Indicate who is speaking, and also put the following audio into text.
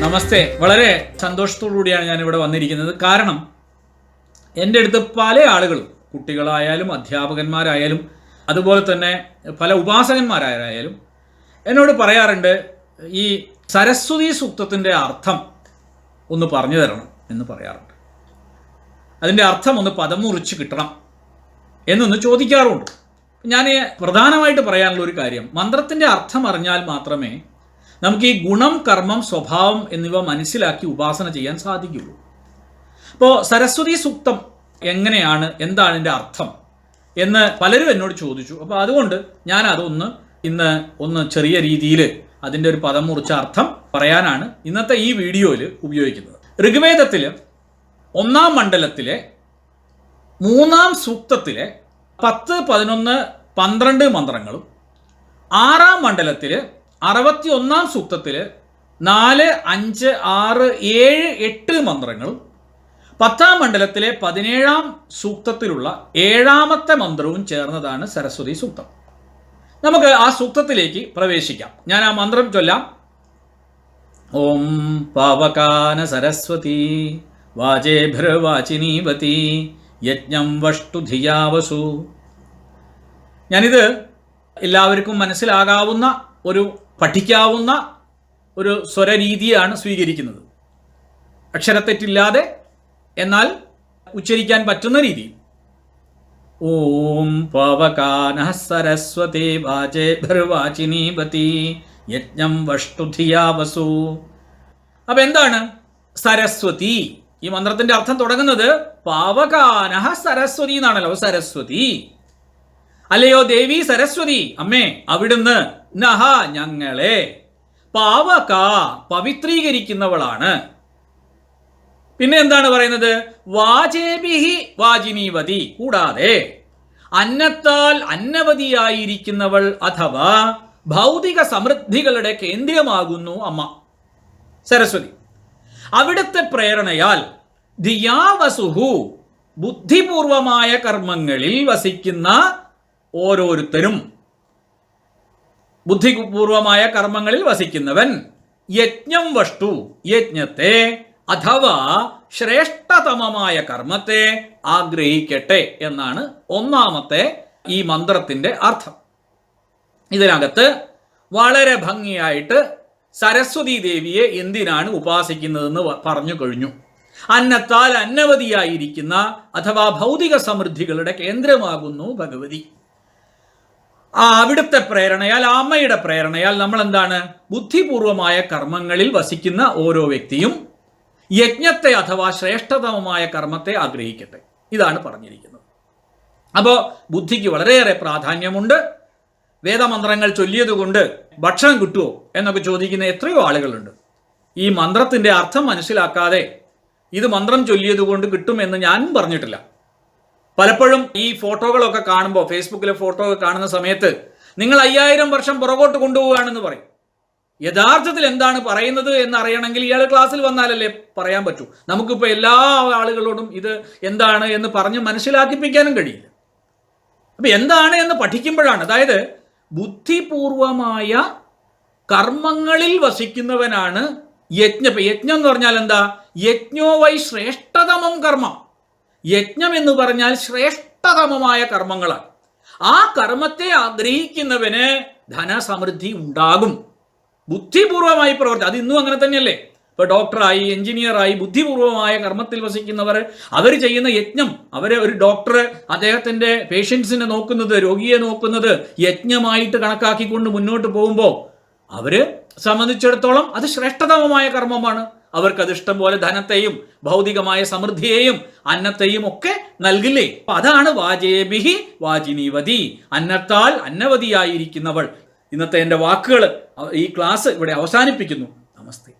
Speaker 1: നമസ്തേ. വളരെ സന്തോഷത്തോടുകൂടിയാണ് ഞാൻ ഇവിടെ വന്നിരിക്കുന്നത്. കാരണം എന്റെ അടുത്ത് പല ആളുകളും കുട്ടികളായാലും അധ്യാപകന്മാരായാലും അതുപോലെ തന്നെ പല ഉപാസകന്മാരായാലും എന്നോട് പറയാറുണ്ട് ഈ സരസ്വതി സൂക്തത്തിന്റെ അർത്ഥം ഒന്ന് പറഞ്ഞു തരണം എന്ന് പറയാറുണ്ട്. അതിന്റെ അർത്ഥം ഒന്ന് പദം മുറിച്ച് കിട്ടണം എന്നൊന്ന് ചോദിക്കാറുണ്ട്. ഞാൻ പ്രധാനമായിട്ട് പറയാനുള്ള ഒരു കാര്യം മന്ത്രത്തിന്റെ അർത്ഥം അറിഞ്ഞാൽ മാത്രമേ നമുക്ക് ഈ ഗുണം കർമ്മം സ്വഭാവം എന്നിവ മനസ്സിലാക്കി ഉപാസന ചെയ്യാൻ സാധിക്കുള്ളൂ. അപ്പോൾ സരസ്വതി സൂക്തം എങ്ങനെയാണ്? എന്താണ് എന്റെ അർത്ഥം? എന്ന് പലരും എന്നോട് ചോദിച്ചു. അപ്പോൾ അതുകൊണ്ട് ഞാൻ അതൊന്ന് ഇന്ന് ഒന്ന് ചെറിയ രീതിയിൽ അതിന്റെ ഒരു പദം മുറിച്ച അർത്ഥം പറയാനാണ് ഇന്നത്തെ ഈ വീഡിയോയിൽ ഉപയോഗിക്കുന്നത്. ഋഗ്വേദത്തിൽ ഒന്നാം മണ്ഡലത്തിലെ മൂന്നാം സൂക്തത്തിലെ പത്ത് പതിനൊന്ന് പന്ത്രണ്ട് മന്ത്രങ്ങളും ആറാം മണ്ഡലത്തിൽ അറുപത്തി ഒന്നാം സൂക്തത്തിൽ നാല് അഞ്ച് ആറ് ഏഴ് എട്ട് മന്ത്രങ്ങളും പത്താം മണ്ഡലത്തിലെ പതിനേഴാം സൂക്തത്തിലുള്ള ഏഴാമത്തെ മന്ത്രവും ചേർന്നതാണ് സരസ്വതി സൂക്തം. നമുക്ക് ആ സൂക്തത്തിലേക്ക് പ്രവേശിക്കാം. ഞാൻ ആ മന്ത്രം ചൊല്ലാം. ഓം പാവകാന സരസ്വതി വാചേഭ്രവാചിനീവതി യജ്ഞം വഷ്ടു ധിയാവസു. ഞാനിത് എല്ലാവർക്കും മനസ്സിലാകാവുന്ന ഒരു പഠിക്കാവുന്ന ഒരു സ്വരരീതിയാണ് സ്വീകരിക്കുന്നത്. അക്ഷരത്തെറ്റില്ലാതെ എന്നാൽ ഉച്ചരിക്കാൻ പറ്റുന്ന രീതി ഓം പവകാന സരസ്വതി വാചേ ഭർവാചിനീപതി യജ്ഞം വഷ്ടുധിയാവസു. അപ്പം എന്താണ് സരസ്വതി? ഈ മന്ത്രത്തിന്റെ അർത്ഥം തുടങ്ങുന്നത് പാവകാന സരസ്വതി എന്നാണല്ലോ. സരസ്വതി. അല്ലയോ ദേവി സരസ്വതി? അമ്മേ അവിടുന്ന് നഹ ഞങ്ങളെ. പാവക പവിത്രീകരിക്കുന്നവളാണ്. പിന്നെ എന്താണ് പറയുന്നത്? വാചേബിഹി വാജിനീവതി കൂടാതെ അന്നത്താൽ അന്നവതിയായിരിക്കുന്നവൾ അഥവാ ഭൗതിക സമൃദ്ധികളുടെ കേന്ദ്രമാകുന്നു അമ്മ. സരസ്വതി അവിടുത്തെ പ്രേരണയാൽ ധിയാവസുഹു ബുദ്ധിപൂർവമായ കർമ്മങ്ങളിൽ വസിക്കുന്ന ഓരോരുത്തരും ബുദ്ധിപൂർവമായ കർമ്മങ്ങളിൽ വസിക്കുന്നവൻ യജ്ഞം വഷ്ടു യജ്ഞത്തെ അഥവാ ശ്രേഷ്ഠതമമായ കർമ്മത്തെ ആഗ്രഹിക്കട്ടെ എന്നാണ് ഒന്നാമത്തെ ഈ മന്ത്രത്തിന്റെ അർത്ഥം. ഇതിനകത്ത് വളരെ ഭംഗിയായിട്ട് സരസ്വതി ദേവിയെ എന്തിനാണ് ഉപാസിക്കുന്നതെന്ന് പറഞ്ഞു കഴിഞ്ഞു. അന്നത്താൽ അന്നവതിയായിരിക്കുന്ന അഥവാ ഭൗതിക സമൃദ്ധികളുടെ കേന്ദ്രമാകുന്നു ഭഗവതി. ആ അവിടുത്തെ പ്രേരണയാൽ അമ്മയുടെ പ്രേരണയാൽ നമ്മൾ എന്താണ് ബുദ്ധിപൂർവമായ കർമ്മങ്ങളിൽ വസിക്കുന്ന ഓരോ വ്യക്തിയും യജ്ഞത്തെ അഥവാ ശ്രേഷ്ഠതമമായ കർമ്മത്തെ ആഗ്രഹിക്കട്ടെ. ഇതാണ് പറഞ്ഞിരിക്കുന്നത്. അപ്പോൾ ബുദ്ധിക്ക് വളരെയേറെ പ്രാധാന്യമുണ്ട്. വേദമന്ത്രങ്ങൾ ചൊല്ലിയതുകൊണ്ട് ഭക്ഷണം കിട്ടുമോ എന്നൊക്കെ ചോദിക്കുന്ന എത്രയോ ആളുകളുണ്ട്. ഈ മന്ത്രത്തിന്റെ അർത്ഥം മനസ്സിലാക്കാതെ ഇത് മന്ത്രം ചൊല്ലിയതുകൊണ്ട് കിട്ടുമെന്ന് ഞാനും പറഞ്ഞിട്ടില്ല. പലപ്പോഴും ഈ ഫോട്ടോകളൊക്കെ കാണുമ്പോൾ ഫേസ്ബുക്കിലെ ഫോട്ടോ കാണുന്ന സമയത്ത് നിങ്ങൾ അയ്യായിരം വർഷം പുറകോട്ട് കൊണ്ടുപോവുകയാണെന്ന് പറയും. യഥാർത്ഥത്തിൽ എന്താണ് പറയുന്നത് എന്ന് അറിയണമെങ്കിൽ ഇയാൾ ക്ലാസ്സിൽ വന്നാലല്ലേ പറയാൻ പറ്റൂ. നമുക്കിപ്പോൾ എല്ലാ ആളുകളോടും ഇത് എന്താണ് എന്ന് പറഞ്ഞ് മനസ്സിലാക്കിപ്പിക്കാനും കഴിയില്ല. അപ്പൊ എന്താണ് എന്ന് പഠിക്കുമ്പോഴാണ് അതായത് ബുദ്ധിപൂർവമായ കർമ്മങ്ങളിൽ വസിക്കുന്നവനാണ് യജ്ഞ. യജ്ഞം എന്ന് പറഞ്ഞാൽ എന്താ? യജ്ഞോ വൈ ശ്രേഷ്ഠതമം കർമ്മം. യജ്ഞം എന്ന് പറഞ്ഞാൽ ശ്രേഷ്ഠതമമായ കർമ്മങ്ങളാണ്. ആ കർമ്മത്തെ ആഗ്രഹിക്കുന്നവന് ധനസമൃദ്ധി ഉണ്ടാകും. ബുദ്ധിപൂർവമായി പ്രവർത്തി അത് ഇന്നും അങ്ങനെ തന്നെയല്ലേ? ഇപ്പൊ ഡോക്ടറായി എഞ്ചിനീയറായി ബുദ്ധിപൂർവമായ കർമ്മത്തിൽ വസിക്കുന്നവർ അവർ ചെയ്യുന്ന യജ്ഞം അവരെ ഒരു ഡോക്ടർ അദ്ദേഹത്തിന്റെ പേഷ്യൻസിനെ നോക്കുന്നത് രോഗിയെ നോക്കുന്നത് യജ്ഞമായിട്ട് കണക്കാക്കിക്കൊണ്ട് മുന്നോട്ട് പോകുമ്പോൾ അവർ സംബന്ധിച്ചിടത്തോളം അത് ശ്രേഷ്ഠതമമായ കർമ്മമാണ്. അവർക്ക് ഇഷ്ടം പോലെ ധനത്തെയും ഭൗതികമായ സമൃദ്ധിയെയും അന്നത്തെയും ഒക്കെ നൽകില്ലേ? അപ്പൊ അതാണ് വാജേബിഹി വാജിനീവതി അന്നത്താൽ അന്നവതിയായിരിക്കുന്നവൾ ഇന്നത്തെ എന്റെ വാക്കുകൾ ഈ ക്ലാസ് ഇവിടെ അവസാനിപ്പിക്കുന്നു. നമസ്തേ.